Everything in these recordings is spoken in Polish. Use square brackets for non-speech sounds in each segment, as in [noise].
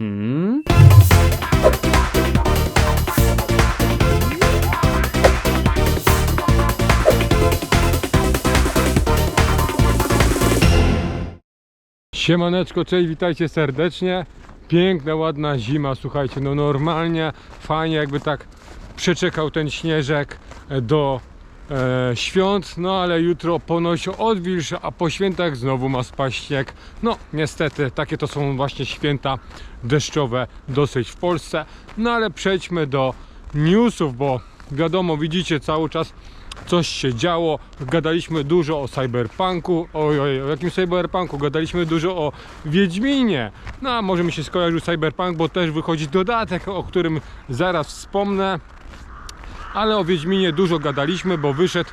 Hmm? Siemaneczko, cześć, witajcie serdecznie. Piękna, ładna zima, słuchajcie, no normalnie, fajnie jakby tak przeczekał ten śnieżek do e, świąt, no ale jutro ponoć odwilż, a po świętach znowu ma spaść śnieg. No niestety, takie to są właśnie święta deszczowe dosyć w Polsce. No ale przejdźmy do newsów, bo wiadomo, widzicie cały czas coś się działo. Gadaliśmy dużo o cyberpunku. Oj, oj, o jakim cyberpunku? Gadaliśmy dużo o Wiedźminie. No a może mi się skojarzył cyberpunk, bo też wychodzi dodatek, o którym zaraz wspomnę. Ale o Wiedźminie dużo gadaliśmy, bo wyszedł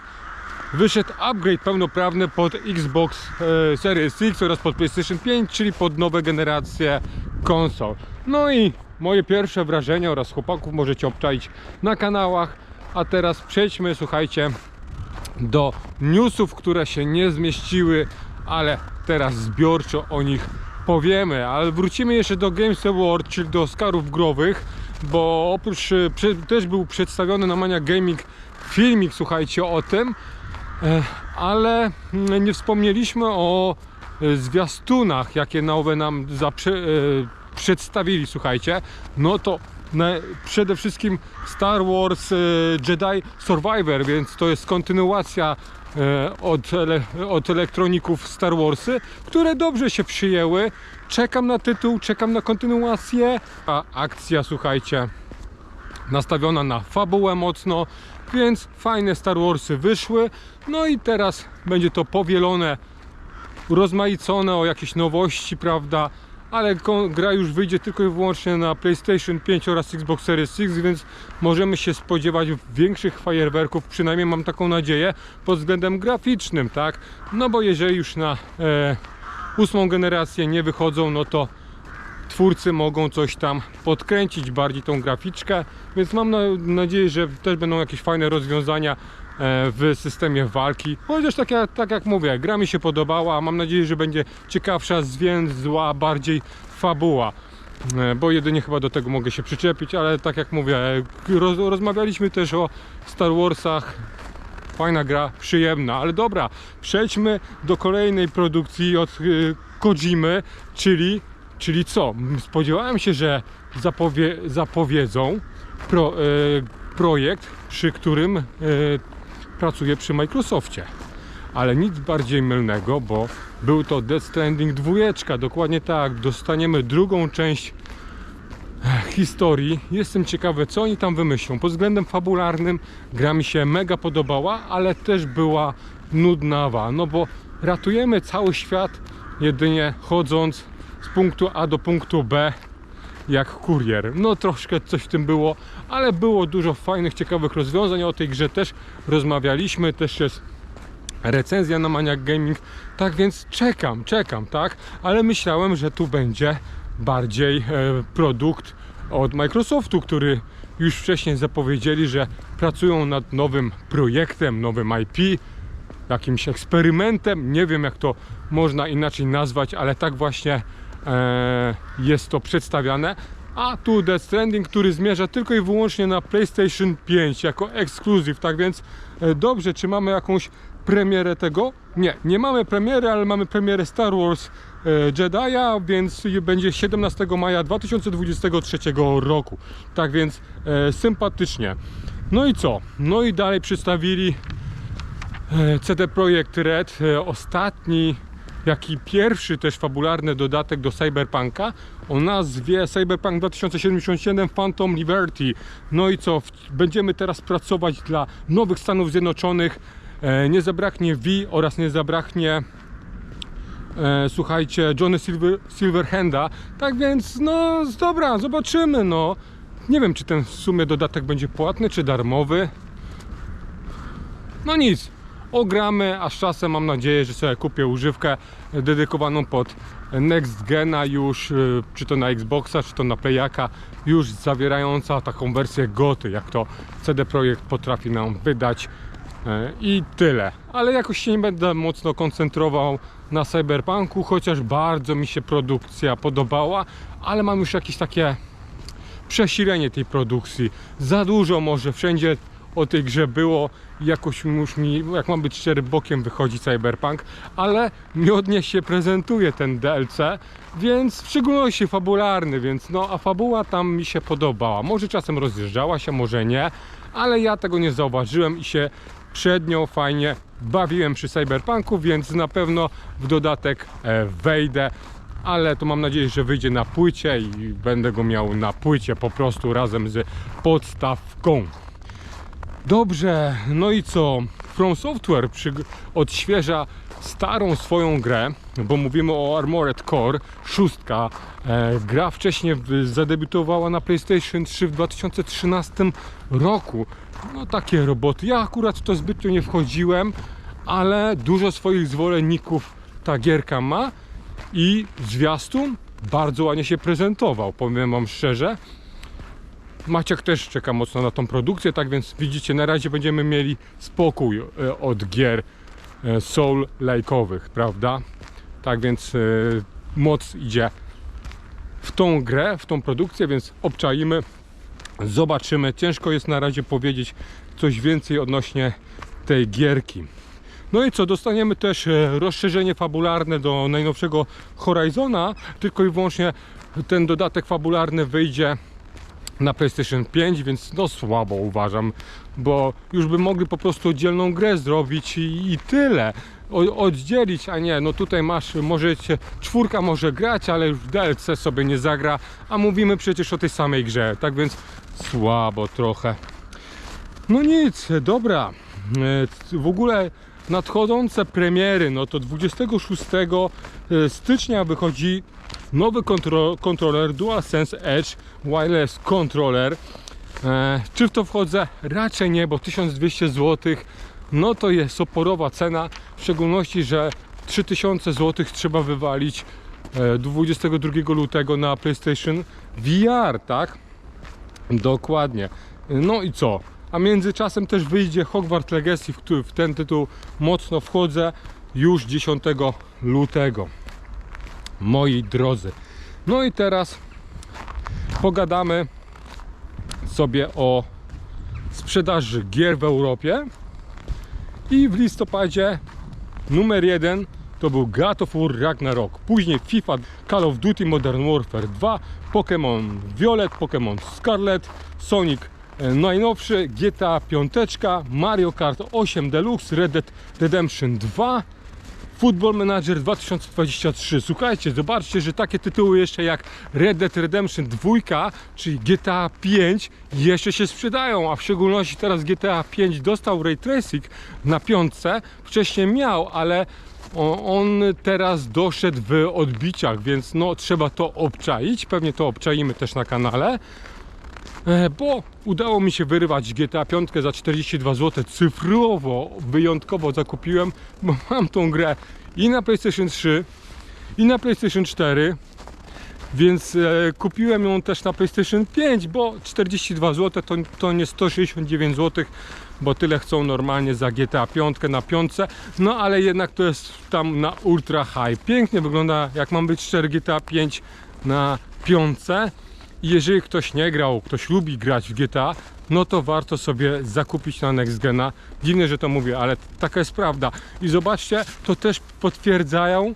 wyszedł upgrade pełnoprawny pod Xbox e, Series X oraz pod PlayStation 5, czyli pod nowe generacje konsol. No i moje pierwsze wrażenia oraz chłopaków możecie obczaić na kanałach. A teraz przejdźmy, słuchajcie, do newsów, które się nie zmieściły, ale teraz zbiorczo o nich powiemy. Ale wrócimy jeszcze do Games Award, czyli do Oscarów growych, bo oprócz e, też był przedstawiony na Mania Gaming filmik, słuchajcie, o tym, e, ale mm, nie wspomnieliśmy o e, zwiastunach, jakie nowe nam przedstawili, słuchajcie. No to przede wszystkim Star Wars Jedi Survivor, więc to jest kontynuacja od, od elektroników Star Warsy, które dobrze się przyjęły. Czekam na tytuł, czekam na kontynuację. A akcja, słuchajcie, nastawiona na fabułę mocno, więc fajne Star Warsy wyszły. No i teraz będzie to powielone, urozmaicone o jakieś nowości, prawda? Ale gra już wyjdzie tylko i wyłącznie na PlayStation 5 oraz Xbox Series X, więc możemy się spodziewać większych fajerwerków, przynajmniej mam taką nadzieję, pod względem graficznym, tak? No bo jeżeli już na e, ósmą generację nie wychodzą, no to twórcy mogą coś tam podkręcić bardziej tą graficzkę, więc mam na, nadzieję, że też będą jakieś fajne rozwiązania e, w systemie walki. Chociaż tak jak, tak jak mówię, gra mi się podobała, mam nadzieję, że będzie ciekawsza, zwięzła, bardziej fabuła. E, Bo jedynie chyba do tego mogę się przyczepić, ale tak jak mówię, e, roz, rozmawialiśmy też o Star Warsach, fajna gra, przyjemna, ale dobra, przejdźmy do kolejnej produkcji od y, Kojimy, czyli, czyli co? Spodziewałem się, że zapowie, zapowiedzą pro, y, projekt, przy którym y, pracuję przy Microsoftie. Ale nic bardziej mylnego, bo był to Death Stranding 2, dokładnie tak, dostaniemy drugą część historii. Jestem ciekawy, co oni tam wymyślą. Pod względem fabularnym gra mi się mega podobała, ale też była nudnawa, no bo ratujemy cały świat jedynie chodząc z punktu A do punktu B jak kurier. No troszkę coś w tym było, ale było dużo fajnych, ciekawych rozwiązań. O tej grze też rozmawialiśmy, też jest recenzja na Maniac Gaming. Tak więc czekam, czekam, tak? Ale myślałem, że tu będzie bardziej e, produkt od Microsoftu, który już wcześniej zapowiedzieli, że pracują nad nowym projektem, nowym IP, jakimś eksperymentem. Nie wiem, jak to można inaczej nazwać, ale tak właśnie e, jest to przedstawiane. A tu Death Stranding, który zmierza tylko i wyłącznie na PlayStation 5 jako ekskluzyw. Tak więc e, dobrze, czy mamy jakąś premierę tego? Nie, nie mamy premiery, ale mamy premierę Star Wars Jedi'a, więc będzie 17 maja 2023 roku. Tak więc e, sympatycznie. No i co? No i dalej przedstawili e, CD Projekt Red, e, ostatni, jak i pierwszy też fabularny dodatek do Cyberpunka o nazwie Cyberpunk 2077 Phantom Liberty. No i co? Będziemy teraz pracować dla nowych Stanów Zjednoczonych. E, Nie zabraknie V oraz nie zabraknie e, słuchajcie, Johnny Silver, Silverhanda. Tak więc, no dobra, zobaczymy, no. Nie wiem, czy ten w sumie dodatek będzie płatny, czy darmowy. No nic, ogramy, a z czasem mam nadzieję, że sobie kupię używkę dedykowaną pod Next Gena już, y, czy to na Xboxa, czy to na Playaka, już zawierająca taką wersję goty, jak to CD Projekt potrafi nam wydać. E, I tyle. Ale jakoś się nie będę mocno koncentrował na Cyberpunku, chociaż bardzo mi się produkcja podobała, ale mam już jakieś takie przesilenie tej produkcji. Za dużo może wszędzie o tej grze było jakoś już mi, jak mam być szczery, bokiem wychodzi Cyberpunk, ale miodnie się prezentuje ten DLC, więc w szczególności fabularny, więc no a fabuła tam mi się podobała. Może czasem rozjeżdżała się, może nie, ale ja tego nie zauważyłem i się przed nią fajnie bawiłem przy Cyberpunku, więc na pewno w dodatek e, wejdę ale to mam nadzieję, że wyjdzie na płycie i będę go miał na płycie po prostu razem z podstawką. Dobrze, no i co? From Software odświeża starą swoją grę, bo mówimy o Armored Core, szóstka. E, gra wcześniej zadebiutowała na PlayStation 3 w 2013 roku. No takie roboty. Ja akurat w to zbytnio nie wchodziłem, ale dużo swoich zwolenników ta gierka ma i zwiastun bardzo ładnie się prezentował, powiem wam szczerze. Maciek też czeka mocno na tą produkcję, tak więc widzicie, na razie będziemy mieli spokój e, od gier soul like'owych, prawda? Tak więc e, moc idzie w tą grę, w tą produkcję, więc obczaimy, zobaczymy. Ciężko jest na razie powiedzieć coś więcej odnośnie tej gierki. No i co, dostaniemy też e, rozszerzenie fabularne do najnowszego Horizona, tylko i wyłącznie ten dodatek fabularny wyjdzie na PlayStation 5, więc no słabo uważam, bo już by mogli po prostu oddzielną grę zrobić i, i tyle. O, oddzielić, a nie, no tutaj masz, możecie, czwórka może grać, ale już w DLC sobie nie zagra, a mówimy przecież o tej samej grze, tak więc słabo trochę. No nic, dobra. E, W ogóle nadchodzące premiery, no to 26 stycznia wychodzi nowy kontro, kontroler DualSense Edge Wireless Controller. E, czy w to wchodzę? Raczej nie, bo 1200 zł no to jest oporowa cena, w szczególności, że 3000 zł trzeba wywalić e, 22 lutego na PlayStation VR, tak? Dokładnie. No i co? A międzyczasem też wyjdzie Hogwarts Legacy, w który w ten tytuł mocno wchodzę już 10 lutego. Moi drodzy. No i teraz pogadamy sobie o sprzedaży gier w Europie. I w listopadzie numer jeden to był God of War Ragnarok. Później FIFA, Call of Duty Modern Warfare 2, Pokémon Violet, Pokémon Scarlet, Sonic e, najnowszy, GTA 5, Mario Kart 8 Deluxe, Red Dead Redemption 2, Football Manager 2023. Słuchajcie, zobaczcie, że takie tytuły jeszcze jak Red Dead Redemption 2, czyli GTA 5 jeszcze się sprzedają, a w szczególności teraz GTA 5 dostał Ray Tracing na piątce. Wcześniej miał, ale on teraz doszedł w odbiciach, więc no trzeba to obczaić. Pewnie to obczaimy też na kanale. E, bo udało mi się wyrwać GTA 5 za 42 zł cyfrowo, wyjątkowo zakupiłem, bo [laughs] mam tą grę i na PlayStation 3 i na PlayStation 4 więc e, kupiłem ją też na PlayStation 5, bo 42 zł to, to nie 169 zł, bo tyle chcą normalnie za GTA 5 na 5, no ale jednak to jest tam na ultra high. Pięknie wygląda, jak mam być szczery, GTA 5 na 5. I jeżeli ktoś nie grał, ktoś lubi grać w GTA, no to warto sobie zakupić na Next Gena. Dziwne, że to mówię, ale taka jest prawda. I zobaczcie, to też potwierdzają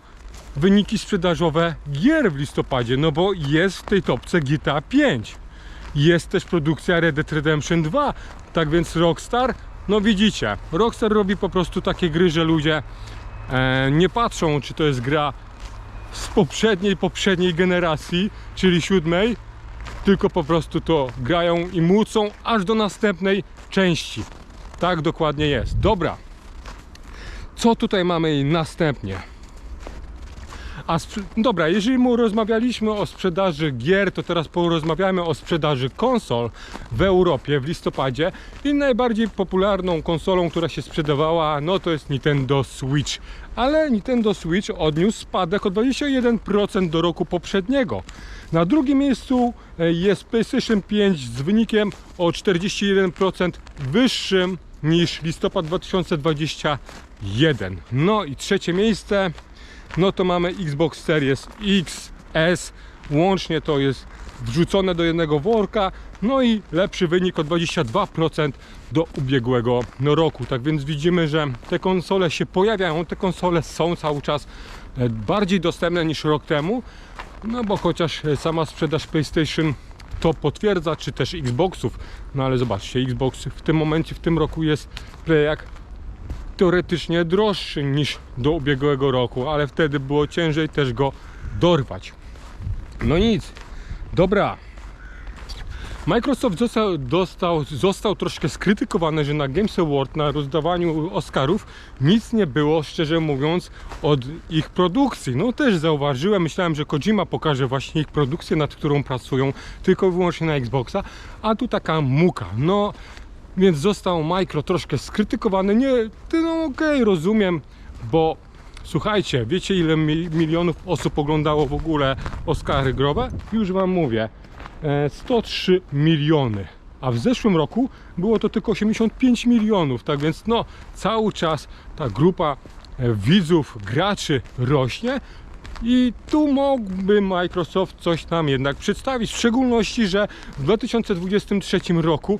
wyniki sprzedażowe gier w listopadzie, no bo jest w tej topce GTA 5. Jest też produkcja Red Dead Redemption 2. Tak więc Rockstar, no widzicie, Rockstar robi po prostu takie gry, że ludzie e, nie patrzą, czy to jest gra z poprzedniej, poprzedniej generacji, czyli siódmej, tylko po prostu to grają i mucą aż do następnej części. Tak dokładnie jest. Dobra. Co tutaj mamy następnie? A dobra, jeżeli mu rozmawialiśmy o sprzedaży gier, to teraz porozmawiamy o sprzedaży konsol w Europie w listopadzie. I najbardziej popularną konsolą, która się sprzedawała, no to jest Nintendo Switch. Ale Nintendo Switch odniósł spadek o 21% do roku poprzedniego. Na drugim miejscu e, jest PlayStation 5 z wynikiem o 41% wyższym niż listopad 2021. No i trzecie miejsce no to mamy Xbox Series X, S, łącznie to jest wrzucone do jednego worka, no i lepszy wynik o 22% do ubiegłego roku. Tak więc widzimy, że te konsole się pojawiają, te konsole są cały czas e, bardziej dostępne niż rok temu, no bo chociaż sama sprzedaż PlayStation to potwierdza, czy też Xboxów, no ale zobaczcie, Xbox w tym momencie, w tym roku jest jak teoretycznie droższy niż do ubiegłego roku, ale wtedy było ciężej też go dorwać. No nic, dobra. Microsoft został, dostał, został troszkę skrytykowany, że na Games Award, na rozdawaniu Oscarów nic nie było, szczerze mówiąc, od ich produkcji. No też zauważyłem, myślałem, że Kojima pokaże właśnie ich produkcję, nad którą pracują, tylko wyłącznie na Xboxa, a tu taka muka. No, więc został Micro troszkę skrytykowany. Nie, ty no okej, rozumiem, bo słuchajcie, wiecie ile mi, milionów osób oglądało w ogóle Oscary growe? Już wam mówię, e, 103 miliony. A w zeszłym roku było to tylko 85 milionów, tak więc no cały czas ta grupa e, widzów, graczy rośnie i tu mógłby Microsoft coś nam jednak przedstawić, w szczególności, że w 2023 roku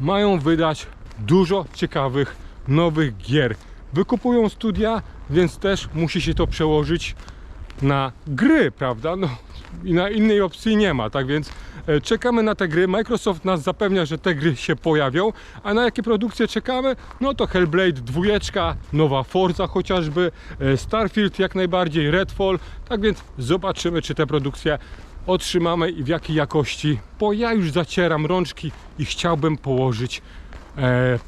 mają wydać dużo ciekawych nowych gier. Wykupują studia, więc też musi się to przełożyć na gry, prawda? No i na innej opcji nie ma, tak więc e, czekamy na te gry. Microsoft nas zapewnia, że te gry się pojawią, a na jakie produkcje czekamy? No to Hellblade 2, nowa Forza chociażby, e, Starfield jak najbardziej, Redfall, tak więc zobaczymy, czy te produkcje otrzymamy i w jakiej jakości, bo ja już zacieram rączki i chciałbym położyć e,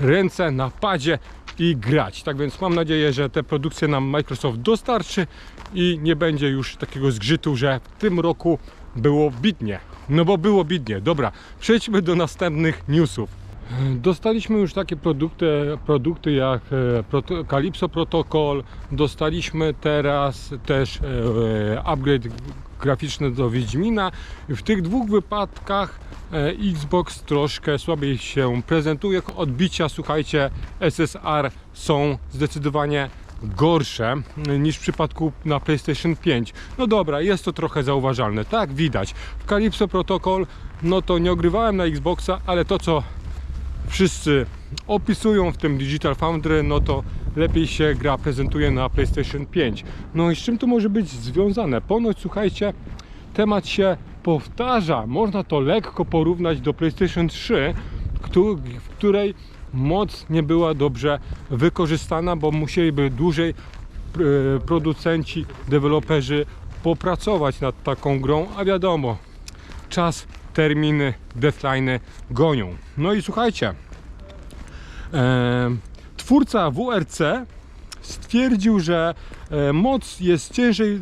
ręce na padzie i grać. Tak więc mam nadzieję, że te produkcje nam Microsoft dostarczy i nie będzie już takiego zgrzytu, że w tym roku było bidnie. No bo było bidnie. Dobra, przejdźmy do następnych newsów. Dostaliśmy już takie produkty, produkty jak e, Calypso Protocol, dostaliśmy teraz też e, upgrade graficzny do Wiedźmina. W tych dwóch wypadkach e, Xbox troszkę słabiej się prezentuje. Odbicia, słuchajcie, SSR są zdecydowanie gorsze niż w przypadku na PlayStation 5. No dobra, jest to trochę zauważalne, tak widać. W Calypso Protocol, no to nie ogrywałem na Xboxa, ale to co wszyscy opisują w tym Digital Foundry, no to lepiej się gra prezentuje na PlayStation 5. No i z czym to może być związane? Ponoć, słuchajcie, temat się powtarza. Można to lekko porównać do PlayStation 3, któ- w której moc nie była dobrze wykorzystana, bo musieliby dłużej e, producenci, deweloperzy popracować nad taką grą, a wiadomo, czas, terminy, deadline'y gonią. No i słuchajcie, e, twórca WRC stwierdził, że e, moc jest ciężej, e,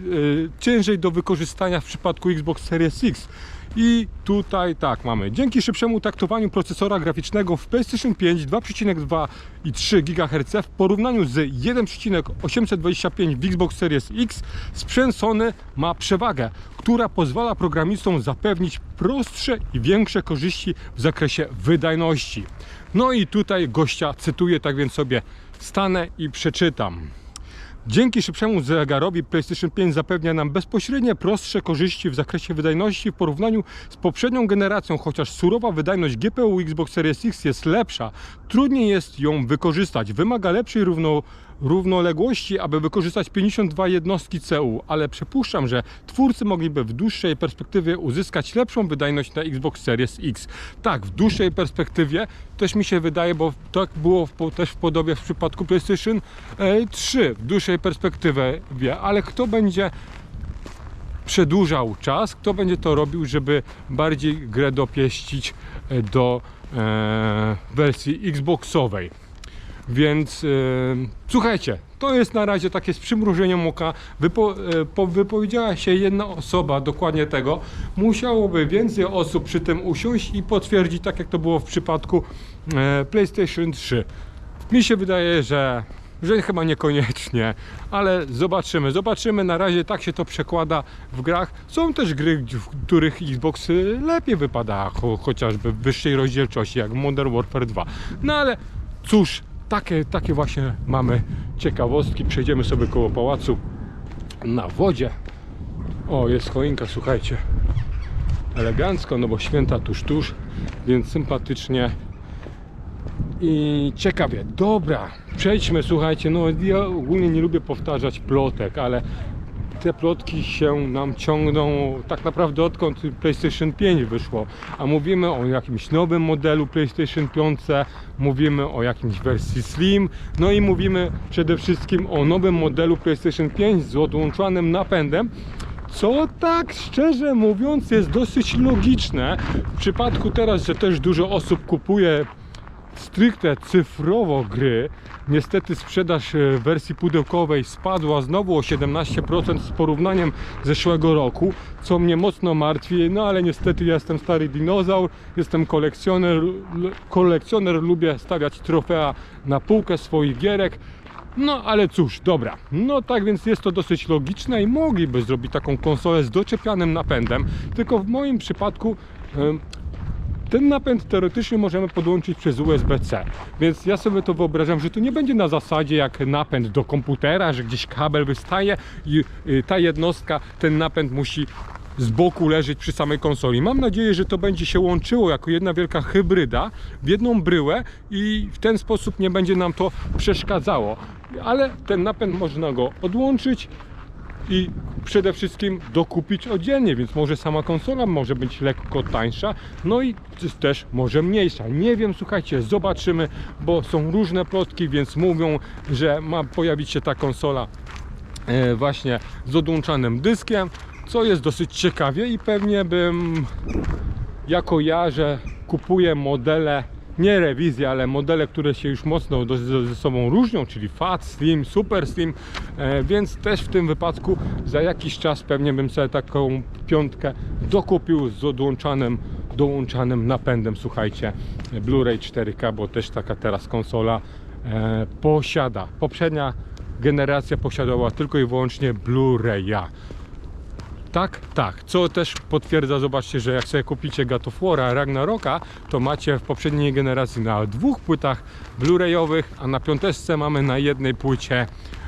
ciężej do wykorzystania w przypadku Xbox Series X. I tutaj tak mamy. Dzięki szybszemu taktowaniu procesora graficznego w PlayStation 5 2,2 i 3 GHz w porównaniu z 1,825 w Xbox Series X sprzęt Sony ma przewagę, która pozwala programistom zapewnić prostsze i większe korzyści w zakresie wydajności. No i tutaj gościa cytuję, tak więc sobie stanę i przeczytam. Dzięki szybszemu zegarowi PlayStation 5 zapewnia nam bezpośrednie prostsze korzyści w zakresie wydajności w porównaniu z poprzednią generacją, chociaż surowa wydajność GPU Xbox Series X jest lepsza, trudniej jest ją wykorzystać. Wymaga lepszej równo, równoległości, aby wykorzystać 52 jednostki CU, ale przypuszczam, że twórcy mogliby w dłuższej perspektywie uzyskać lepszą wydajność na Xbox Series X. Tak, w dłuższej perspektywie też mi się wydaje, bo tak było w, też w podobie w przypadku PlayStation e, 3 w dłuższej perspektywie, ale kto będzie przedłużał czas, kto będzie to robił, żeby bardziej grę dopieścić e, do e, wersji Xboxowej. Więc e, słuchajcie, to jest na razie takie z przymrużeniem oka. Wypo, po, wypowiedziała się jedna osoba dokładnie tego. Musiałoby więcej osób przy tym usiąść i potwierdzić, tak jak to było w przypadku e, PlayStation 3. Mi się wydaje, że, że chyba niekoniecznie, ale zobaczymy. Zobaczymy. Na razie tak się to przekłada w grach. Są też gry, w których Xbox y, lepiej wypada, cho, chociażby w wyższej rozdzielczości, jak Modern Warfare 2. No ale cóż, takie, takie właśnie mamy ciekawostki. Przejdziemy sobie koło pałacu na wodzie. O, jest choinka, słuchajcie. Elegancko, no bo święta tuż, tuż, więc sympatycznie i ciekawie. Dobra, przejdźmy, słuchajcie, no ja ogólnie nie lubię powtarzać plotek, ale te plotki się nam ciągną tak naprawdę odkąd PlayStation 5 wyszło, a mówimy o jakimś nowym modelu PlayStation 5, mówimy o jakimś wersji Slim, no i mówimy przede wszystkim o nowym modelu PlayStation 5 z odłączonym napędem, co tak szczerze mówiąc jest dosyć logiczne w przypadku teraz, że też dużo osób kupuje stricte cyfrowo gry. Niestety sprzedaż e, wersji pudełkowej spadła znowu o 17% z porównaniem zeszłego roku, co mnie mocno martwi, no ale niestety jestem stary dinozaur, jestem kolekcjoner, kolekcjoner lubię stawiać trofea na półkę swoich gierek. No ale cóż, dobra. No tak więc jest to dosyć logiczne i mogliby zrobić taką konsolę z doczepianym napędem, tylko w moim przypadku ten napęd teoretycznie możemy podłączyć przez USB-C, więc ja sobie to wyobrażam, że to nie będzie na zasadzie jak napęd do komputera, że gdzieś kabel wystaje i y, ta jednostka, ten napęd musi z boku leżeć przy samej konsoli. Mam nadzieję, że to będzie się łączyło jako jedna wielka hybryda w jedną bryłę i w ten sposób nie będzie nam to przeszkadzało. Ale ten napęd można go odłączyć, i przede wszystkim dokupić oddzielnie, więc może sama konsola może być lekko tańsza, no i też może mniejsza. Nie wiem, słuchajcie, zobaczymy, bo są różne plotki, więc mówią, że ma pojawić się ta konsola e, właśnie z odłączanym dyskiem, co jest dosyć ciekawie i pewnie bym jako ja, że kupuję modele, nie rewizje, ale modele, które się już mocno ze sobą różnią, czyli Fat, Slim, Super Slim, e, więc też w tym wypadku za jakiś czas pewnie bym sobie taką piątkę dokupił z odłączanym, dołączanym napędem, słuchajcie, Blu-ray 4K, bo też taka teraz konsola e, posiada. Poprzednia generacja posiadała tylko i wyłącznie Blu-raya. Tak, tak. Co też potwierdza, zobaczcie, że jak sobie kupicie God of War'a Ragnaroka, to macie w poprzedniej generacji na dwóch płytach Blu-rayowych, a na piąteczce mamy na jednej płycie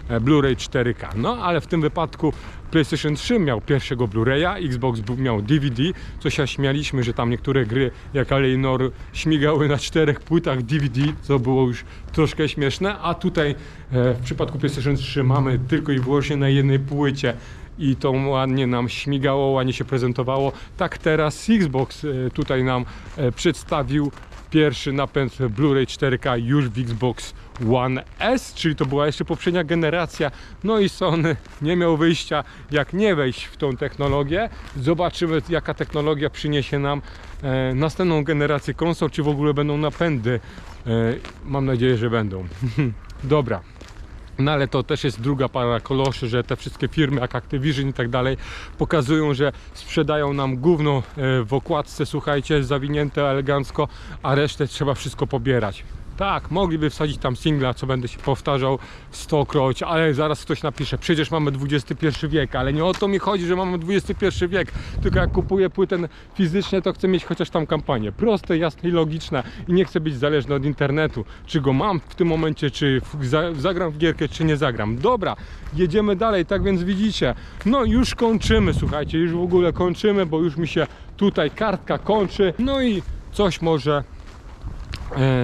e, Blu-ray 4K. No, ale w tym wypadku PlayStation 3 miał pierwszego Blu-raya, Xbox miał DVD, co się śmialiśmy, że tam niektóre gry jak Alienor śmigały na czterech płytach DVD, co było już troszkę śmieszne, a tutaj e, w przypadku PlayStation 3 mamy tylko i wyłącznie na jednej płycie i to ładnie nam śmigało, ładnie się prezentowało. Tak teraz Xbox e, tutaj nam e, przedstawił pierwszy napęd Blu-ray 4K już w Xbox One S, czyli to była jeszcze poprzednia generacja. No i Sony nie miał wyjścia jak nie wejść w tą technologię. Zobaczymy jaka technologia przyniesie nam e, następną generację konsol, czy w ogóle będą napędy. Mam nadzieję, że będą. [laughs] Dobra. No ale to też jest druga para koloszy, że te wszystkie firmy jak Activision i tak dalej pokazują, że sprzedają nam gówno e, w okładce, słuchajcie, zawinięte elegancko, a resztę trzeba wszystko pobierać. Tak, mogliby wsadzić tam singla, co będę się powtarzał stokroć, ale zaraz ktoś napisze, przecież mamy XXI wiek, ale nie o to mi chodzi, że mamy XXI wiek, tylko jak kupuję płytę fizycznie, to chcę mieć chociaż tam kampanię. Proste, jasne i logiczne i nie chcę być zależny od internetu, czy go mam w tym momencie, czy zagram w gierkę, czy nie zagram. Dobra, jedziemy dalej, tak więc widzicie, no już kończymy, słuchajcie, już w ogóle kończymy, bo już mi się tutaj kartka kończy, no i coś może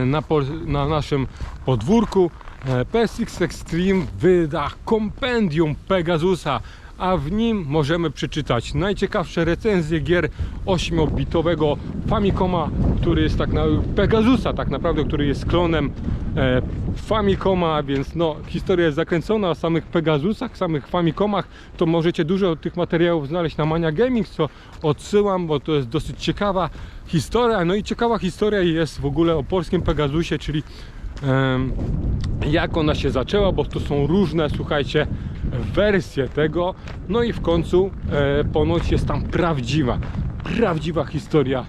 na, po, na naszym podwórku e, PSX Extreme wyda kompendium Pegasusa, a w nim możemy przeczytać najciekawsze recenzje gier 8-bitowego Famicoma, który jest tak na Pegasusa tak naprawdę, który jest klonem e, Famicoma, więc no historia jest zakręcona o samych Pegasusach, samych Famicomach, to możecie dużo tych materiałów znaleźć na Mania Gaming, co odsyłam, bo to jest dosyć ciekawa historia. No i ciekawa historia jest w ogóle o polskim Pegasusie, czyli jak ona się zaczęła, bo to są różne, słuchajcie, wersje tego. No i w końcu e, ponoć jest tam prawdziwa, prawdziwa historia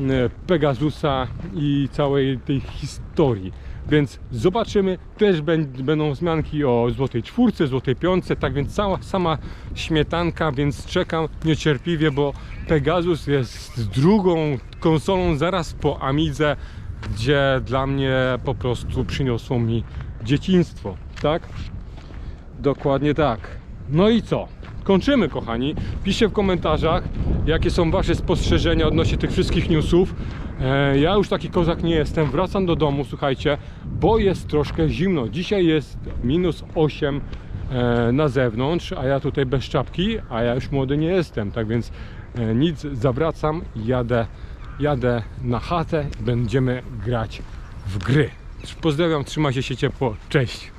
e, Pegasusa i całej tej historii. Więc zobaczymy, też bę- będą wzmianki o Złotej Czwórce, Złotej Piątce, tak więc cała sama śmietanka, więc czekam niecierpliwie, bo Pegasus jest drugą konsolą zaraz po Amidze, gdzie dla mnie po prostu przyniosło mi dzieciństwo, tak? Dokładnie tak. No i co? Kończymy, kochani. Piszcie w komentarzach, jakie są Wasze spostrzeżenia odnośnie tych wszystkich newsów. E, ja już taki kozak nie jestem. Wracam do domu, słuchajcie, bo jest troszkę zimno. Dzisiaj jest minus 8 e, na zewnątrz, a ja tutaj bez czapki, a ja już młody nie jestem. Tak więc e, nic, zawracam, jadę, jadę na chatę i będziemy grać w gry. Pozdrawiam, trzymajcie się ciepło. Cześć.